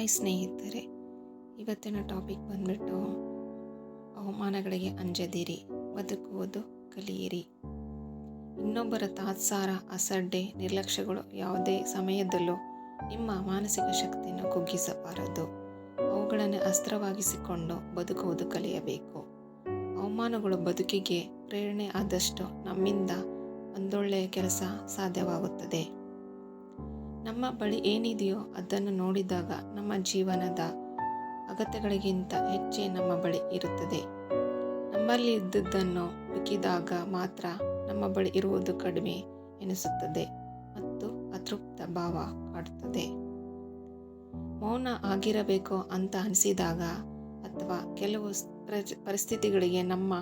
Hi ಸ್ನೇಹಿತರೆ, ಇವತ್ತಿನ topic ಬಂದ್ಬಿಟ್ಟು ಅವಮಾನಗಳಿಗೆ ಅಂಜದಿರಿ, ಬದುಕುವುದು ಕಲಿಯಿರಿ. ಇನ್ನೊಬ್ಬರ ತಾತ್ಸಾರ, ಅಸಡ್ಡೆ, ನಿರ್ಲಕ್ಷ್ಯಗಳು ಯಾವುದೇ ಸಮಯದಲ್ಲೂ ನಿಮ್ಮ ಮಾನಸಿಕ ಶಕ್ತಿಯನ್ನು ಕುಗ್ಗಿಸಬಾರದು. ಅವುಗಳನ್ನು ಅಸ್ತ್ರವಾಗಿಸಿಕೊಂಡು ಬದುಕುವುದು ಕಲಿಯಬೇಕು. ಅವಮಾನಗಳು ಬದುಕಿಗೆ ಪ್ರೇರಣೆ ಆದಷ್ಟು ನಮ್ಮಿಂದ ಒಂದೊಳ್ಳೆಯ ಕೆಲಸ ಸಾಧ್ಯವಾಗುತ್ತದೆ. ನಮ್ಮ ಬಳಿ ಏನಿದೆಯೋ ಅದನ್ನು ನೋಡಿದಾಗ ನಮ್ಮ ಜೀವನದ ಅಗತ್ಯಗಳಿಗಿಂತ ಹೆಚ್ಚೇ ನಮ್ಮ ಬಳಿ ಇರುತ್ತದೆ. ನಮ್ಮಲ್ಲಿ ಇದ್ದದ್ದನ್ನು ಹುಡುಕಿದಾಗ ಮಾತ್ರ ನಮ್ಮ ಬಳಿ ಇರುವುದು ಕಡಿಮೆ ಎನಿಸುತ್ತದೆ ಮತ್ತು ಅತೃಪ್ತ ಭಾವ ಕಾಡುತ್ತದೆ. ಮೌನ ಆಗಿರಬೇಕು ಅಂತ ಅನಿಸಿದಾಗ ಅಥವಾ ಕೆಲವು ಪರಿಸ್ಥಿತಿಗಳಿಗೆ ನಮ್ಮ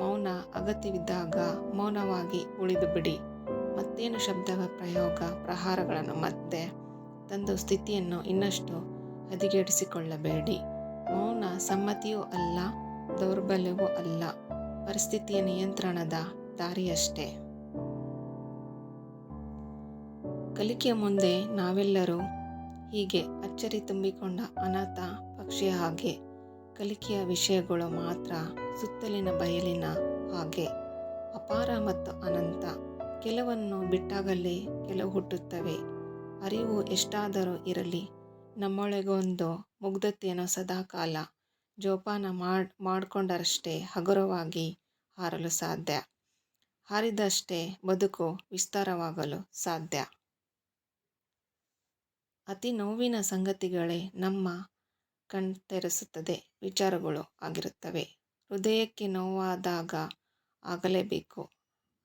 ಮೌನ ಅಗತ್ಯವಿದ್ದಾಗ ಮೌನವಾಗಿ ಉಳಿದು ಬಿಡಿ ಮತ್ತೇನು ಶಬ್ದ ಪ್ರಯೋಗ ಪ್ರಹಾರಗಳನ್ನು ಮತ್ತೆ ತಂದು ಸ್ಥಿತಿಯನ್ನು ಇನ್ನಷ್ಟು ಹದಿಗೆಡಿಸಿಕೊಳ್ಳಬೇಡಿ. ಮೌನ ಸಮ್ಮತಿಯೂ ಅಲ್ಲ, ದೌರ್ಬಲ್ಯವೂ ಅಲ್ಲ. ಪರಿಸ್ಥಿತಿಯ ನಿಯಂತ್ರಣದ ದಾರಿಯಷ್ಟೇ. ಕಲಿಕೆಯ ಮುಂದೆ ನಾವೆಲ್ಲರೂ ಹೀಗೆ ಅಚ್ಚರಿ ತುಂಬಿಕೊಂಡ ಅನಾಥ ಪಕ್ಷಿಯ ಹಾಗೆ, ಕಲಿಕೆಯ ವಿಷಯಗಳು ಮಾತ್ರ ಸುತ್ತಲಿನ ಬಯಲಿನ ಹಾಗೆ. ಅಪಾರ ಮತ್ತು ಅನಂತ. ಕೆಲವನ್ನು ಬಿಟ್ಟಾಗಲೇ ಕೆಲವು ಹುಟ್ಟುತ್ತವೆ. ಅರಿವು ಎಷ್ಟಾದರೂ ಇರಲಿ, ನಮ್ಮೊಳಗೊಂದು ಮುಗ್ಧತೆಯನ್ನು ಸದಾಕಾಲ ಜೋಪಾನ ಮಾಡ್, ಮಾಡಿಕೊಂಡರಷ್ಟೇ ಹಗುರವಾಗಿ ಹಾರಲು ಸಾಧ್ಯ. ಹಾರಿದಷ್ಟೇ ಬದುಕು ವಿಸ್ತಾರವಾಗಲು ಸಾಧ್ಯ. ಅತಿ ನೋವಿನ ಸಂಗತಿಗಳೇ ನಮ್ಮ ಕಣ್ತೆರೆಸುತ್ತದೆ, ವಿಚಾರಗಳು ಆಗಿರುತ್ತವೆ. ಹೃದಯಕ್ಕೆ ನೋವಾದಾಗ ಆಗಲೇಬೇಕು.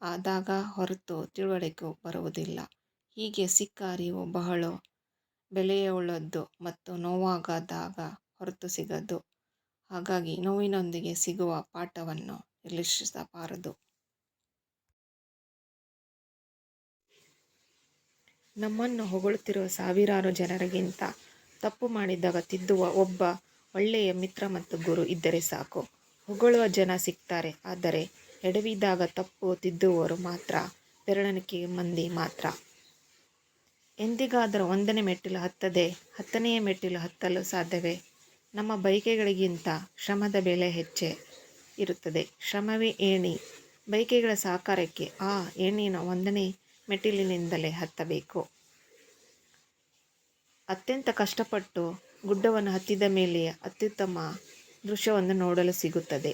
ಆದಾಗ ಹೊರತು ತಿಳುವಳಿಕೆ ಬರುವುದಿಲ್ಲ. ಹೀಗೆ ಸಿಕ್ಕ ಅರಿವು ಬಹಳ ಬೆಲೆಯುಳ್ಳದ್ದು ಮತ್ತು ನೋವಾಗದಾಗ ಹೊರತು ಸಿಗದು. ಹಾಗಾಗಿ ನೋವಿನೊಂದಿಗೆ ಸಿಗುವ ಪಾಠವನ್ನು ನಿರ್ಲಕ್ಷಿಸಬಾರದು ನಮ್ಮನ್ನು ಹೊಗಳುತ್ತಿರುವ ಸಾವಿರಾರು ಜನರಿಗಿಂತ ತಪ್ಪು ಮಾಡಿದಾಗ ತಿದ್ದುವ ಒಬ್ಬ ಒಳ್ಳೆಯ ಮಿತ್ರ ಮತ್ತು ಗುರು ಇದ್ದರೆ ಸಾಕು. ಹೊಗಳುವ ಜನ ಸಿಗ್ತಾರೆ ಆದರೆ ಎಡವಿದಾಗ ತಪ್ಪು ತಿದ್ದುವರು ಮಾತ್ರ ಬೆರಳಿಕೆ ಮಂದಿ ಮಾತ್ರ. ಎಂದಿಗಾದರೂ ಒಂದನೇ ಮೆಟ್ಟಿಲು ಹತ್ತದೆ, ಹತ್ತನೆಯ ಮೆಟ್ಟಿಲು ಹತ್ತಲು ಸಾಧ್ಯವೇ? ನಮ್ಮ ಬೈಕೆಗಳಿಗಿಂತ ಶ್ರಮದ ಬೆಲೆ ಹೆಚ್ಚೆ ಇರುತ್ತದೆ. ಶ್ರಮವೇ ಏಣಿ. ಬೈಕೆಗಳ ಸಾಕಾರಕ್ಕೆ ಆ ಏಣಿನ ಒಂದನೇ ಮೆಟ್ಟಿಲಿನಿಂದಲೇ ಹತ್ತಬೇಕು. ಅತ್ಯಂತ ಕಷ್ಟಪಟ್ಟು ಗುಡ್ಡವನ್ನು ಹತ್ತಿದ ಮೇಲೆ ಅತ್ಯುತ್ತಮ ದೃಶ್ಯವನ್ನು ನೋಡಲು ಸಿಗುತ್ತದೆ.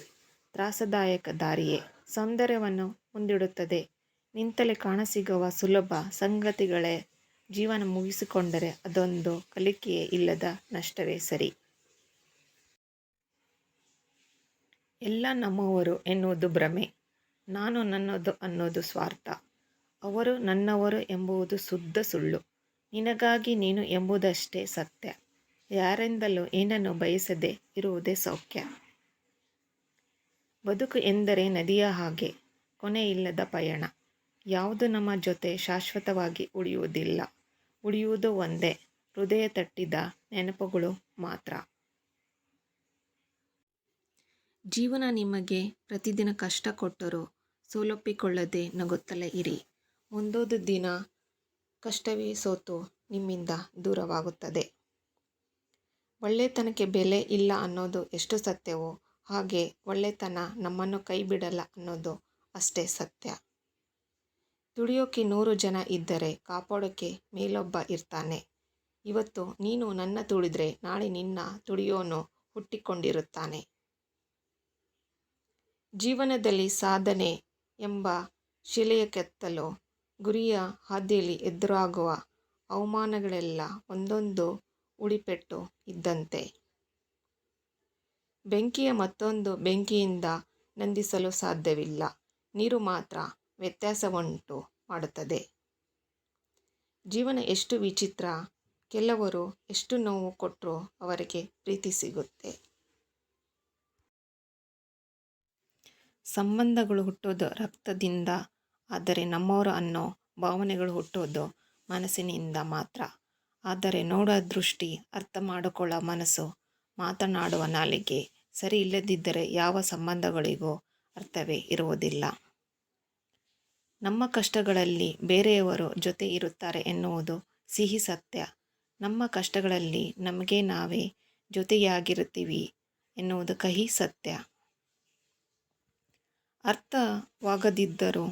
ತ್ರಾಸದಾಯಕ ದಾರಿಯೇ. ಸೌಂದರ್ಯವನ್ನು ಮುಂದಿಡುತ್ತದೆ. ನಿಂತಲೇ ಕಾಣಸಿಗುವ ಸುಲಭ ಸಂಗತಿಗಳೇ ಜೀವನ ಮುಗಿಸಿಕೊಂಡರೆ ಅದೊಂದು ಕಲಿಕೆಯೇ ಇಲ್ಲದ ನಷ್ಟವೇ ಸರಿ. ಎಲ್ಲ ನಮ್ಮವರು ಎನ್ನುವುದು ಭ್ರಮೆ. ನಾನು ನನ್ನದು ಅನ್ನೋದು ಸ್ವಾರ್ಥ. ಅವರು ನನ್ನವರು ಎಂಬುವುದು ಶುದ್ಧ ಸುಳ್ಳು. ನಿನಗಾಗಿ ನೀನು ಎಂಬುದಷ್ಟೇ ಸತ್ಯ. ಯಾರಿಂದಲೂ ಏನನ್ನು ಬಯಸದೆ ಇರುವುದೇ ಸೌಖ್ಯ. ಬದುಕು ಎಂದರೆ ನದಿಯ ಹಾಗೆ ಕೊನೆಯಿಲ್ಲದ ಪಯಣ. ಯಾವುದು ನಮ್ಮ ಜೊತೆ ಶಾಶ್ವತವಾಗಿ ಉಳಿಯುವುದಿಲ್ಲ. ಉಳಿಯುವುದು ಒಂದೇ, ಹೃದಯ ತಟ್ಟಿದ ನೆನಪುಗಳು ಮಾತ್ರ. ಜೀವನ ನಿಮಗೆ ಪ್ರತಿದಿನ ಕಷ್ಟ ಕೊಟ್ಟರೂ ಸೋಲೊಪ್ಪಿಕೊಳ್ಳದೆ ನಗುತ್ತಲೇ ಇರಿ. ಮುಂದೊಂದು ದಿನ ಕಷ್ಟವೇ ಸೋತು ನಿಮ್ಮಿಂದ ದೂರವಾಗುತ್ತದೆ. ಒಳ್ಳೆತನಕ್ಕೆ ಬೆಲೆ ಇಲ್ಲ ಅನ್ನೋದು ಎಷ್ಟು ಸತ್ಯವೋ ಹಾಗೆ ಒಳ್ಳೆತನ ನಮ್ಮನ್ನು ಕೈ ಬಿಡಲ್ಲ ಅನ್ನೋದು ಅಷ್ಟೇ ಸತ್ಯ. ದುಡಿಯೋಕೆ ನೂರು ಜನ ಇದ್ದರೆ ಕಾಪಾಡೋಕೆ ಮೇಲೊಬ್ಬ ಇರ್ತಾನೆ. ಇವತ್ತು ನೀನು ನನ್ನ ತುಳಿದ್ರೆ ನಾಳೆ ನಿನ್ನ ತುಳಿಯೋನು ಹುಟ್ಟಿಕೊಂಡಿರುತ್ತಾನೆ. ಜೀವನದಲ್ಲಿ ಸಾಧನೆ ಎಂಬ ಶಿಲೆಯ ಕೆತ್ತಲು ಗುರಿಯ ಹಾದಿಯಲ್ಲಿ ಎದುರಾಗುವ ಅವಮಾನಗಳೆಲ್ಲ ಒಂದೊಂದು ಉಳಿಪೆಟ್ಟು ಇದ್ದಂತೆ. ಬೆಂಕಿಯ ಮತ್ತೊಂದು ಬೆಂಕಿಯಿಂದ ನಂದಿಸಲು ಸಾಧ್ಯವಿಲ್ಲ. ನೀರು ಮಾತ್ರ ವ್ಯತ್ಯಾಸವುಂಟು ಮಾಡುತ್ತದೆ. ಜೀವನ ಎಷ್ಟು ವಿಚಿತ್ರ, ಕೆಲವರು ಎಷ್ಟು ನೋವು ಕೊಟ್ಟರೂ ಅವರಿಗೆ ಪ್ರೀತಿ ಸಿಗುತ್ತೆ. ಸಂಬಂಧಗಳು ಹುಟ್ಟೋದು ರಕ್ತದಿಂದ, ಆದರೆ ನಮ್ಮವರು ಅನ್ನೋ ಭಾವನೆಗಳು ಹುಟ್ಟೋದು ಮನಸ್ಸಿನಿಂದ ಮಾತ್ರ. ಆದರೆ ನೋಡೋ ದೃಷ್ಟಿ ಅರ್ಥ ಮಾಡಿಕೊಳ್ಳೋ ಮನಸ್ಸು ಮಾತನಾಡುವ ನಾಲಿಗೆ ಸರಿ ಇಲ್ಲದಿದ್ದರೆ ಯಾವ ಸಂಬಂಧಗಳಿಗೂ ಅರ್ಥವೇ ಇರುವುದಿಲ್ಲ. ನಮ್ಮ ಕಷ್ಟಗಳಲ್ಲಿ ಬೇರೆಯವರು ಜೊತೆ ಇರುತ್ತಾರೆ ಎನ್ನುವುದು ಸಿಹಿ ಸತ್ಯ. ನಮ್ಮ ಕಷ್ಟಗಳಲ್ಲಿ ನಮಗೆ ನಾವೇ ಜೊತೆಯಾಗಿರುತ್ತೀವಿ ಎನ್ನುವುದು ಕಹಿ ಸತ್ಯ. ಅರ್ಥವಾಗದಿದ್ದರೂ